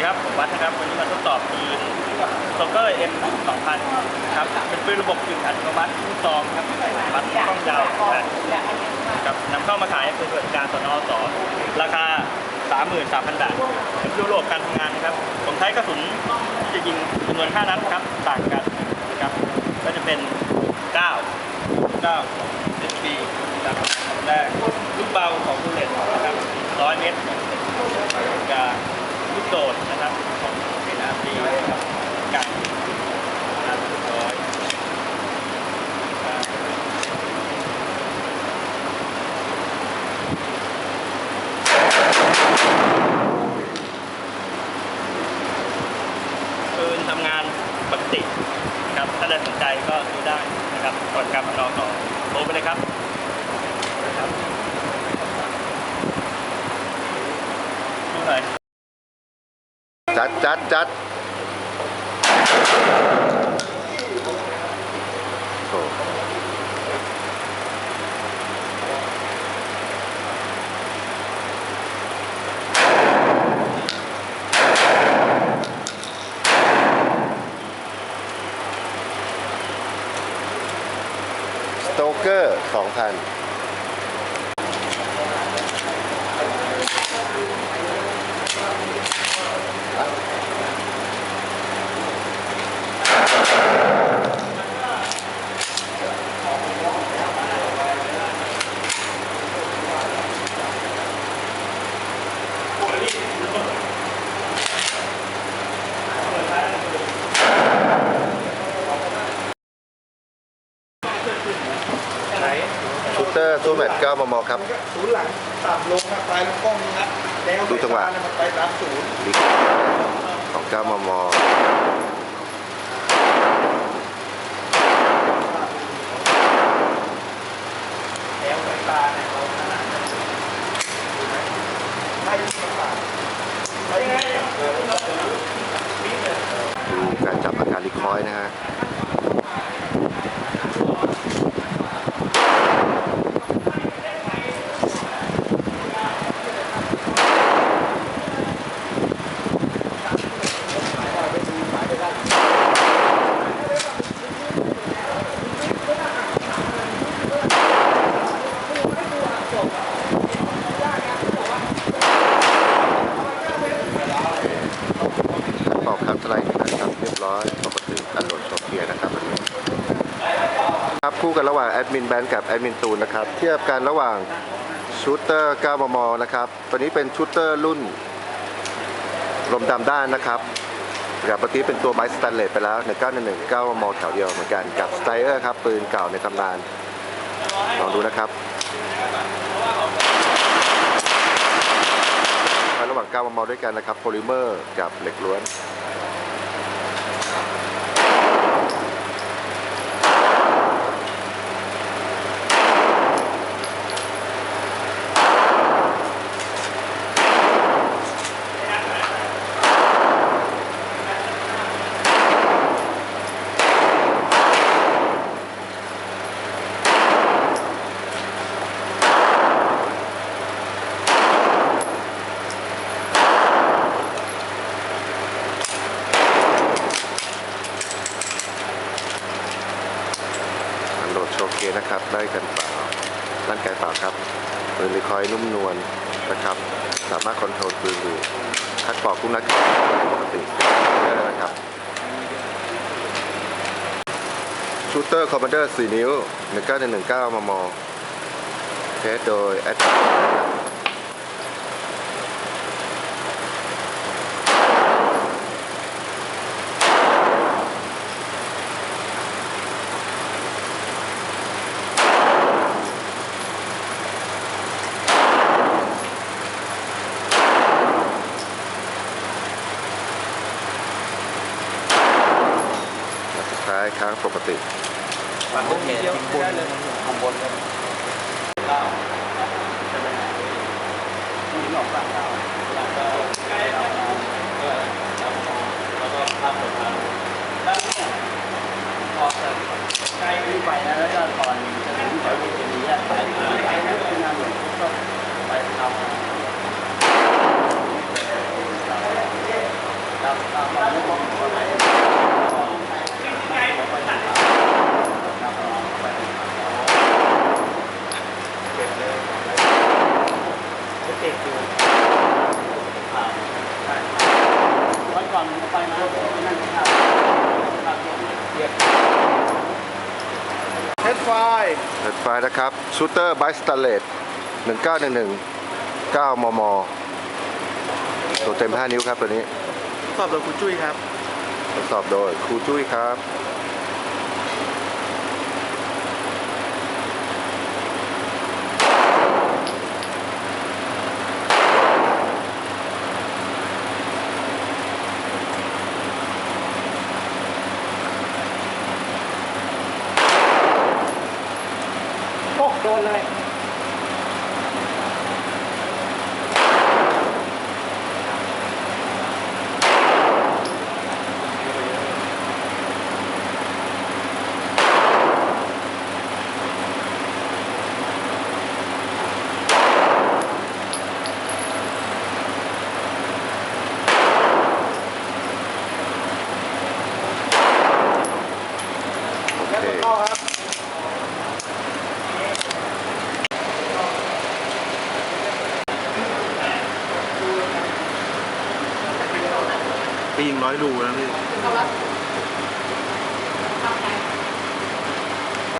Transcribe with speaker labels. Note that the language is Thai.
Speaker 1: ดีครับผมวัดนะครับวันนี้มาทดสอบปืนโซเกอร์ M 2000นครับเป็นปืนระบบกึ่งอัตโนมัติลูกซองครับวัดกล้องยาวครับนำเข้ามาขายเป็นบริการสนอสราคา 33,000 บาทเป็นยุโรปการทำงานนะครับผมใช้กระสุนที่จะยิงจำนวน5นัดครับต่างกันนะครับก็จะเป็น 9 9 HP นะครับแรกลูกเบาของบูเลตนะครับ100 เมตรกับ ลูกโดดนะครับของเป็นอาทีกับกันนะครับร้อยปืนทำงานปกตินะครับถ้าใครสนใจก็ดูได้นะครับก่อนการพนอต่อโทรไปเลยครับนะครับดูหน่อย
Speaker 2: จัดจัดจัดสโตเกอร์สอ2,000 ซูแมท9มมครับ
Speaker 3: ศูนย์หลังต่ำลงนะปลายลำกล้องนะแนว
Speaker 2: ดูจังหวะ
Speaker 3: สายตาเนี่ยมันไปตามศูนย์
Speaker 2: ของ9มม
Speaker 3: แนวสายตาเนี่ยเราขนาดนั้นไม่มีปากไม่มีเออ
Speaker 2: ดูการจับอาการลิคอยนะฮะ เป่าครับสไลด์นะครับ เรียบร้อยปกติอันโหลดโชว์เกียร์นะครับอันนี้ คู่กันระหว่างแอดมินแบนกับแอดมินตูนนะครับ เทียบกันระหว่างชูเตอร์ 9 มม นะครับ ตัวนี้เป็นชูเตอร์รุ่นลมดำด้านนะครับกับเมื่อกี้เป็นตัวไบสแตนเลสไปแล้วใน911 9มมแถวเดียวเหมือนกันกับสไตเออร์ครับ ปืนเก่าในตำนาน ลองดูนะครับระหว่าง9มมด้วยกันนะครับโพลิเมอร์กับเหล็กล้วน เคนะครับ ได้กันเปล่าร่างกายเปล่าครับปืนรีคอยนุ่มนวลนะครับ สามารถคอนโทรลปืนอยู่คัดปอกกุ้งนักปกตินะครับชูเตอร์คอมมานเดอร์4นิ้ว 1919มมเทสโดยแอดายค้างปกติ
Speaker 3: มันต้องมีเดียวไม่ได้เลยข้างบนเลยเก้าใช่ไหมมีหลอกปากเก้าหลังเก้าใกล้เราเออแล้วก็แล้วก็ภาพสดภาพแล้วเนี่ยพอจะใกล้ขึ้นไปนะแล้วก็ตอนจะถึงแถวนี้จะมีแยกสายไปไปนะเป็นงานหลวงก็ไปทำ
Speaker 2: เปิดไฟนะครับชูเตอร์ไบสตาเลต1911 9 มม ตัวเต็ม 5 นิ้วครับตัวนี้
Speaker 3: สอบโดยคุณจุ้ยครับ
Speaker 2: ทดสอบโดยครูจุ้ยครับ
Speaker 3: โอ้โดนเลย
Speaker 2: โอเค
Speaker 3: เข้าครับ
Speaker 4: ไปยิงร้อยรูแล้วพี่